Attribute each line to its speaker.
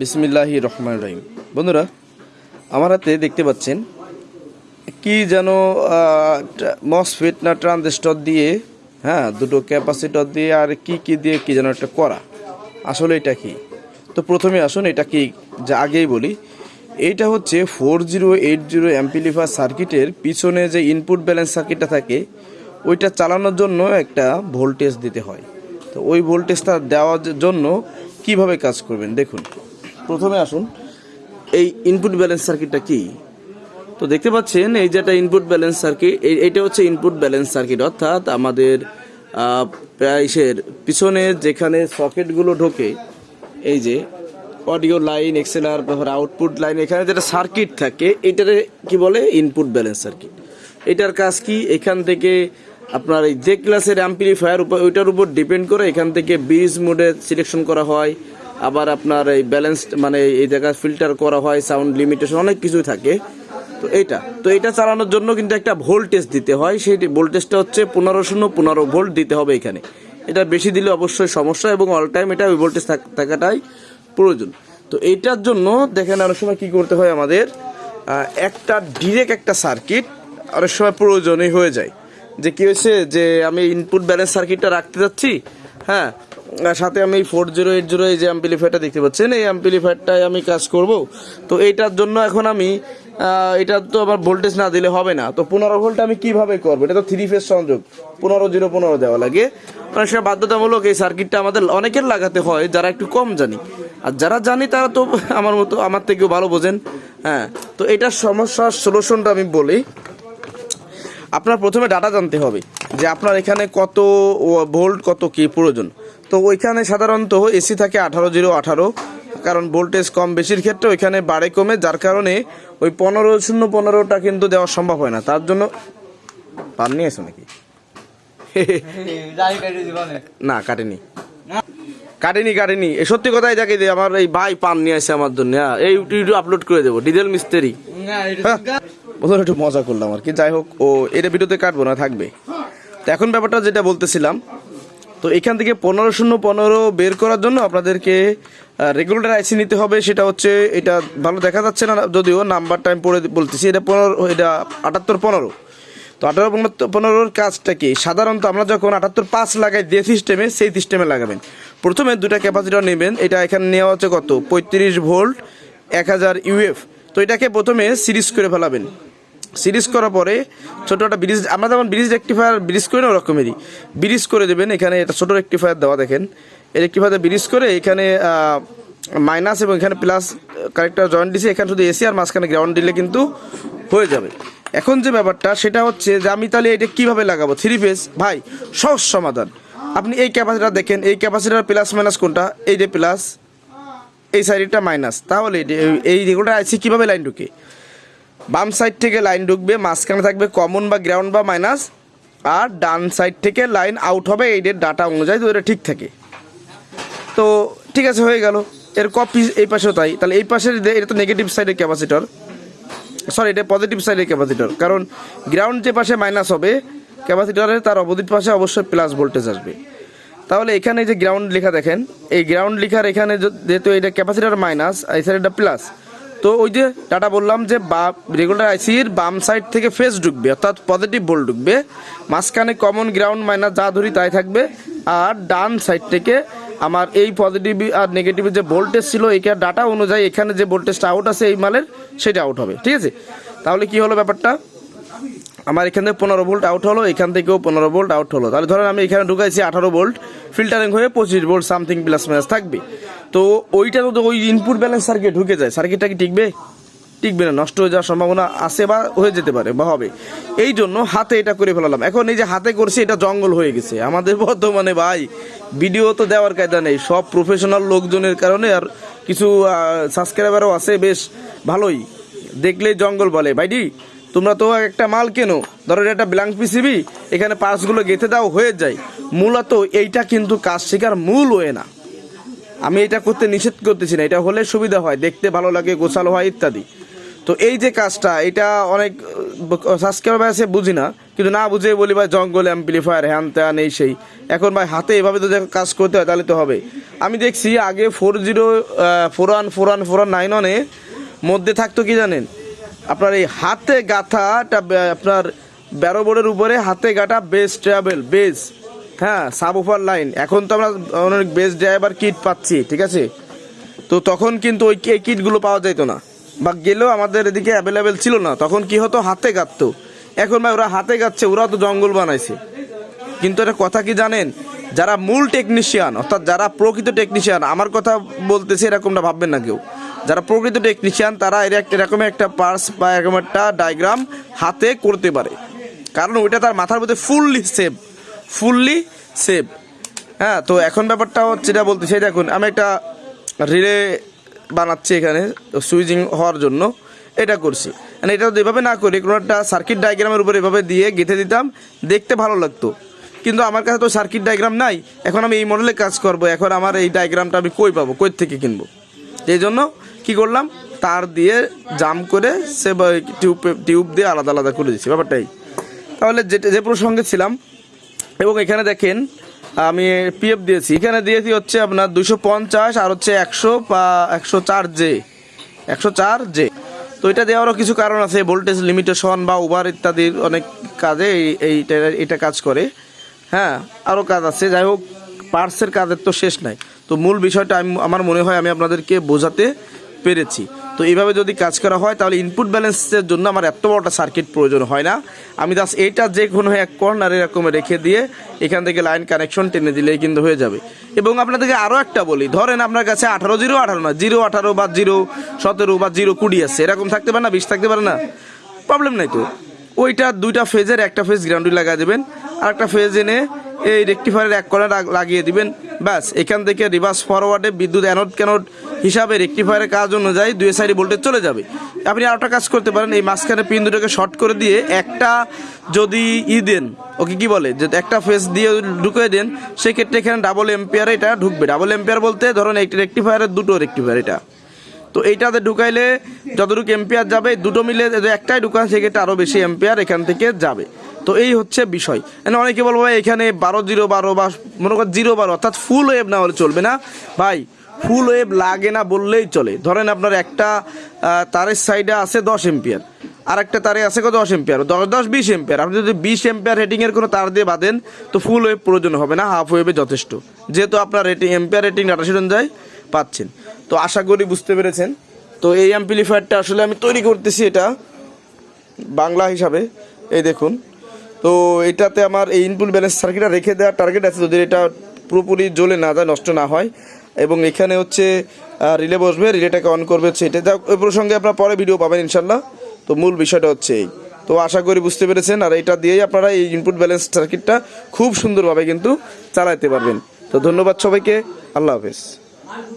Speaker 1: বিসমিল্লাহ রহমান রহিম। বন্ধুরা, আমার হাতে দেখতে পাচ্ছেন কি যেন মসফিট না ট্রানজিস্টর দিয়ে হ্যাঁ দুটো ক্যাপাসিটর দিয়ে আর কি কি দিয়ে কি যেন একটা করা। আসলে এটা কি? তো প্রথমে আসুন, এটা কি যা আগেই বলি। এইটা হচ্ছে four zero eight zero amplifier সার্কিটের পিছনে যে ইনপুট ব্যালেন্স সার্কিটটা থাকে, ওইটা চালানোর জন্য একটা ভোল্টেজ দিতে হয়। তো ওই ভোল্টেজটা দেওয়ার জন্য কীভাবে কাজ করবেন? দেখুন। প্রথমে আসুন। এই ইনপুট ব্যালেন্স সার্কিটটা কি? তো দেখতে পাচ্ছেন, এই যে একটা ইনপুট ব্যালেন্স সার্কিট এটা হচ্ছে ইনপুট ব্যালেন্স সার্কিট অর্থাৎ আমাদের প্রাইসের পিছনে যেখানে সকেটগুলো ঢোকে, এই যে অডিও লাইন এক্সেলার তারপর আউটপুট লাইন এখানে যেটা সার্কিট থাকে, এটারে কি বলে? ইনপুট ব্যালেন্স সার্কিট এটার কাজ কি? এখান থেকে আপনার এই যে ক্লাসের অ্যাম্পলিফায়ার উপর ওইটার উপর ডিপেন্ড করে এখান থেকে বিজ মোডে সিলেকশন করা হয়। আবার আপনার এই ব্যালেন্স মানে এই জায়গায় ফিল্টার করা হয় সাউন্ড লিমিটেশন অনেক কিছুই থাকে। তো এইটা, তো এটা চালানোর জন্য কিন্তু একটা ভোল্টেজ দিতে হয়। সেই ভোল্টেজটা হচ্ছে পনেরো শূন্য, পনেরো ভোল্ট দিতে হবে এখানে। এটা বেশি দিলে অবশ্যই সমস্যা এবং অল টাইম এটা ওই ভোল্টেজ থাকাটাই প্রয়োজন। তো এইটার জন্য দেখেন অনেক সময় কী করতে হয় আমাদের একটা ডিরেক্ট একটা সার্কিট অনেক সময় প্রয়োজনই হয়ে যায়। যে কী হয়েছে? যে আমি ইনপুট ব্যালেন্স সার্কিটটা রাখতে যাচ্ছি হ্যাঁ সাথে আমি ফোর জিরো এইট জিরো এই যে অ্যাম্পিলিফায়ারটা দেখতে পাচ্ছেন, এই অ্যাম্পিলিফায়ারটাই আমি কাজ করব। তো এইটার জন্য এখন আমি এটা তো আমার ভোল্টেজ না দিলে হবে না। তো পনেরো ভোল্ট আমি কীভাবে করব? এটা তো থ্রি ফেজ সংযোগ। পনেরো জিরো পনেরো দেওয়া লাগে। মানে সময় বাধ্যতামূলক এই সার্কিটটা আমাদের অনেকের লাগাতে হয়, যারা একটু কম জানি। আর যারা জানি, তারা তো আমার মতো, আমার থেকেও ভালো বোঝেন। হ্যাঁ তো এটার সমস্যার সলিউশনটা আমি বলি। আপনার প্রথমে ডাটা জানতে হবে যে আপনার এখানে কত ভোল্ট কত কি প্রয়োজন। তো ওইখানে সাধারণত এসি থাকে আঠারো জিরো আঠারো কারণ ভোল্টেজ কম বেশির ক্ষেত্রে ওইখানে বাড়ে কমে যার কারণে ওই পনেরো শূন্য পনেরোটা কিন্তু দেওয়া সম্ভব হয় না। তার জন্য পান নিয়ে এসো নাকি? না কাটেনি। কাটেনি কাটেনি। এ সত্যি কথাই দেখে যে আমার এই ভাই পান নিয়ে আসে আমার জন্য হ্যাঁ এই ইউটিউব আপলোড করে দেবো ডিজেল মিস্ত্রি। হ্যাঁ, প্রথমে একটু মজা করলাম আর কি। যাই হোক ও এটা ভিডিওতে কাটবো না থাকবে। তো এখন ব্যাপারটা যেটা বলতেছিলাম তো এখান থেকে পনেরো শূন্য পনেরো বের করার জন্য আপনাদেরকে রেগুলেটর আইসি নিতে হবে। সেটা হচ্ছে, এটা ভালো দেখা যাচ্ছে না, যদিও নাম্বারটা আমি পড়ে বলতেছি, এটা পনেরো, এটা আটাত্তর পনেরো। তো আঠারো পনেরো পনেরোর কাজটা কি? সাধারণত আমরা যখন আটাত্তর পাঁচ লাগাই, যে সিস্টেমে সেই সিস্টেমে লাগাবেন। প্রথমে দুটা ক্যাপাসিটর নেবেন, এটা এখানে নেওয়া হচ্ছে কত? পঁয়ত্রিশ ভোল্ট, এক হাজার ইউএফ তো এটাকে প্রথমে সিরিজ করে ফেলাবেন। সিরিজ করার পরে ছোট একটা ব্রিজ, আমরা যেমন ব্রিজ রেক্টিফায়ার ব্রিজ করি না, ওরকমেরই। ব্রিজ করে দেবেন, এখানে এটা ছোট রেক্টিফায়ার দেওয়া দেখেন। এই রেক্টিফায়ার ব্রিজ করে এখানে মাইনাস এবং এখানে প্লাস কারেক্টার জয়েন্ট দিছে, এখানে শুধু এসি আর মাঝখানে গ্রাউন্ড দিলে কিন্তু হয়ে যাবে। এখন যে ব্যাপারটা, সেটা হচ্ছে যে আমি তাহলে এটা কীভাবে লাগাবো? থ্রি ফেজ ভাই, সহজ সমাধান। আপনি এই ক্যাপাসিটার দেখেন, এই ক্যাপাসিটার প্লাস মাইনাস কোনটা? এই যে প্লাস এই সাইডটা মাইনাস তাহলে এই- এই রেগুলার আইসি কীভাবে লাইন ঢুকে? বাম সাইড থেকে লাইন ঢুকবে, মাঝখানে থাকবে কমন বা গ্রাউন্ড বা মাইনাস আর ডান সাইড থেকে লাইন আউট হবে এই ডাটা অনুযায়ী, তো এটা ঠিক থাকে। তো ঠিক আছে, হয়ে গেল। এর কপি এই পাশেও তাই। তাহলে এই পাশের এটা তো নেগেটিভ সাইডের ক্যাপাসিটর সরি এটা পজিটিভ সাইডের ক্যাপাসিটর কারণ গ্রাউন্ড যে পাশে মাইনাস হবে ক্যাপাসিটরের তার অপোজিট পাশে অবশ্যই প্লাস ভোল্টেজ আসবে। তাহলে এখানে যে গ্রাউন্ড লেখা দেখেন, এই গ্রাউন্ড লেখার এখানে যেহেতু এটা ক্যাপাসিটর মাইনাস এই সাইডটা প্লাস তো ওই যে ডাটা বললাম যে বা রেগুলার আইসির বাম সাইড থেকে ফেস ঢুকবে, অর্থাৎ পজিটিভ বল ঢুকবে। মাঝখানে কমন গ্রাউন্ড মাইনাস যা ধরি তাই থাকবে। আর ডান সাইড থেকে আমার এই পজিটিভ আর নেগেটিভ যে ভোল্টেজ ছিল, এই ডাটা অনুযায়ী এখানে যে ভোল্টেজটা আউট আছে, এই মালের সেটা আউট হবে। ঠিক আছে? তাহলে কি হলো ব্যাপারটা? আমার এখান থেকে পনেরো ভোল্ট আউট হলো, এখান থেকেও পনেরো ভোল্ট আউট হলো। তাহলে ধরেন আমি এখানে ঢুকাইছি আঠারো ভোল্ট ফিল্টারিং হয়ে পঁচিশ ভোল্ট সামথিং প্লাস মাইনাস থাকবে। তো ওইটা তো ওই ইনপুট ব্যালেন্স সার্কিট ঢুকে যায়। সার্কিটটা কি টিকবে? টিকবে না, নষ্ট হয়ে যাওয়ার সম্ভাবনা আছে বা হয়ে যেতে পারে বা হবে। এই জন্য হাতে এটা করে ফেলালাম। এখন এই যে হাতে করছি, এটা জঙ্গল হয়ে গেছে। আমাদের বর্তমানে ভাই ভিডিও তো দেওয়ার কায়দা নেই। সব প্রফেশনাল লোকজনের কারণে আর কিছু সাবস্ক্রাইবারও আছে, বেশ ভালোই। দেখলেই জঙ্গল বলে। ভাইডি তোমরা তো একটা মাল কেনো? ধরো এটা ব্ল্যাঙ্ক পিসিবি এখানে পার্টসগুলো গেঁথে দাও, হয়ে যায়। মূলত এইটা কিন্তু কাজ শেখার মূল হয়ে না। আমি এটা করতে নিষেধ করতেছি না, এটা হলে সুবিধা হয়, দেখতে ভালো লাগে, গোছালো হয়, ইত্যাদি। তো এই যে কাজটা, এটা অনেক সাবস্ক্রাইবার আছে, বুঝি না, কিন্তু না বুঝে বলি ভাই, জঙ্গল অ্যাম্পলিফায়ার হ্যান ত্যান, এই সেই। এখন ভাই, হাতে এভাবে তো কাজ করতে হয়, তাহলে তো হবে। আমি দেখছি আগে four zero four one four one four one nine ওয়ানে মধ্যে থাকতো কি জানেন? আপনার এই হাতে গাঁথাটা আপনার ব্যারো বোর্ডের উপরে হাতে গাঁথা বেস ট্রাভেল বেস হ্যাঁ সাবওফার লাইন এখন তো আমরা অনেক বেস ড্রাইভার কিট পাচ্ছি, ঠিক আছে? তো তখন কিন্তু ওই কিটগুলো পাওয়া যেত না। বা গেলেও আমাদের এদিকে অ্যাভেলেবেল ছিল না, তখন কি হতো? হাতে গাঁথতো। এখন ভাই ওরা হাতে গাচ্ছে ওরা তো জঙ্গল বানাইছে। কিন্তু একটা কথা কি জানেন? যারা মূল টেকনিশিয়ান অর্থাৎ যারা প্রকৃত টেকনিশিয়ান আমার কথা বলতেছে এরকমটা ভাববেন না কেউ। যারা প্রকৃত টেকনিশিয়ান তারা এর একটা- এরকম একটা পার্স বা এরকম একটা ডায়াগ্রাম হাতে করতে পারে। কারণ ওইটা তার মাথার মধ্যে ফুললি সেভ ফুললি সেভ হ্যাঁ তো এখন ব্যাপারটা হচ্ছে যেটা বলতে চাই, দেখুন, আমি একটা রিলে বানাচ্ছি এখানে সুইচিং হওয়ার জন্য। এটা করছি। মানে এটা যদি এভাবে না করি, কোনো একটা সার্কিট ডায়াগ্রামের উপর এভাবে দিয়ে গেঁথে দিতাম, দেখতে ভালো লাগতো। কিন্তু আমার কাছে তো সার্কিট ডায়াগ্রাম নাই, এখন আমি এই মডেলে কাজ করব, এখন আমার এই ডায়াগ্রামটা আমি কই পাবো, কই থেকে কিনবো? এই জন্য কি করলাম? তার দিয়ে জাম করে সে টিউব টিউব দিয়ে আলাদা আলাদা করে দিচ্ছি ব্যাপারটাই তাহলে যে যে প্রসঙ্গে ছিলাম, এবং এখানে দেখেন, আমি পিএফ দিয়েছি। এখানে দিয়েছি হচ্ছে আপনার দুশো পঞ্চাশ আর হচ্ছে একশো বা একশো চার জে একশো চার জে তো এটা দেওয়ারও কিছু কারণ আছে ভোল্টেজ লিমিটেশন বা ওভার ইত্যাদির অনেক কাজে এই- এইটা এটা কাজ করে। হ্যাঁ আরও কাজ আছে, যাই হোক পার্সের কাজের তো শেষ নাই। তো মূল বিষয়টা আমি, আমার মনে হয় আমি আপনাদেরকে বোঝাতে পেরেছি। তো এইভাবে যদি কাজ করা হয়, তাহলে ইনপুট ব্যালেন্সের জন্য আমার এত বড়টা সার্কিট প্রয়োজন হয় না। আমি জাস্ট এইটা যে কোনো এক কর্নারে এরকম রেখে দিয়ে এখান থেকে লাইন কানেকশন টেনে দিলেই কিন্তু হয়ে যাবে। এবং আপনাদেরকে আরও একটা বলি, ধরেন আপনার কাছে আঠারো জিরো, আঠারো না, জিরো, আঠারো বা জিরো, সতেরো বা জিরো, কুড়ি আছে। এরকম থাকতে পারে না, বিশ থাকতে পারে না? প্রবলেম নাই তো। ওইটা দুইটা ফেজের একটা ফেজ গ্রাউন্ডে লাগা দেবেন আর একটা ফেজ এনে এই রেক্টিফায়ারের এক কর্নার লাগিয়ে দিবেন। ব্যাস, এখান থেকে রিভার্স ফরওয়ার্ডে বিদ্যুৎ অ্যানোড ক্যানোড হিসাবে রেক্টিফায়ারের কাজ অনুযায়ী দুই সাইডে ভোল্টেজ চলে যাবে। আপনি আরেকটা কাজ করতে পারেন, এই মাঝখানে পিন দুটোকে শর্ট করে দিয়ে একটা যদি ই দেন, ওকে কি বলে? যে একটা ফেস দিয়ে ঢুকিয়ে দেন, সেক্ষেত্রে এখানে ডাবল এম্পিয়ার এটা ঢুকবে। ডাবল এম্পিয়ার বলতে ধরুন একটি রেক্টিফায়ারের দুটো রেক্টিফায়ার এটা। তো এইটাতে ঢুকাইলে যতটুকু এম্পিয়ার যাবে, দুটো মিলে একটাই ঢুকান, সেক্ষেত্রে আরও বেশি এম্পিয়ার এখান থেকে যাবে। তো এই হচ্ছে বিষয়। মানে অনেকে বলব, ভাই, এখানে বারো জিরো বারো বা মনে কর জিরো বারো, অর্থাৎ ফুল ওয়েভ না হলে চলবে না। ভাই ফুল ওয়েভ লাগে না বললেই চলে। ধরেন আপনার একটা তারের সাইডে আছে দশ এম্পিয়ার আর একটা তারে আছে কত দশ এম্পিয়ার দশ দশ, বিশ এম্পিয়ার আপনি যদি বিশ এম্পিয়ার রেটিংয়ের কোনো তার দিয়ে বাঁধেন, তো ফুল ওয়েভ প্রয়োজন হবে না হাফ ওয়েভে যথেষ্ট। যেহেতু আপনার rating ampere rating data sheet অনুযায়ী পাচ্ছেন। তো আশা করি বুঝতে পেরেছেন। তো এই অ্যাম্পলিফায়ারটা আসলে আমি তৈরি করতেছি এটা বাংলা হিসাবে। এই দেখুন। তো এটাতে আমার এই ইনপুট ব্যালেন্স সার্কিটটা রেখে দেওয়ার টার্গেট আছে। যদি এটা পুরোপুরি জ্বলে না যায়, নষ্ট না হয়। এবং এখানে হচ্ছে রিলে বসবে রিলেটাকে অন করবে হচ্ছে এটা। যাক ওই প্রসঙ্গে আপনারা পরে ভিডিও পাবেন ইনশাল্লাহ তো মূল বিষয়টা হচ্ছে এই। তো আশা করি বুঝতে পেরেছেন। আর এটা দিয়েই আপনারা এই ইনপুট ব্যালেন্স সার্কিটটা খুব সুন্দরভাবে কিন্তু চালাতে পারবেন। তো ধন্যবাদ সবাইকে। আল্লাহ হাফেজ।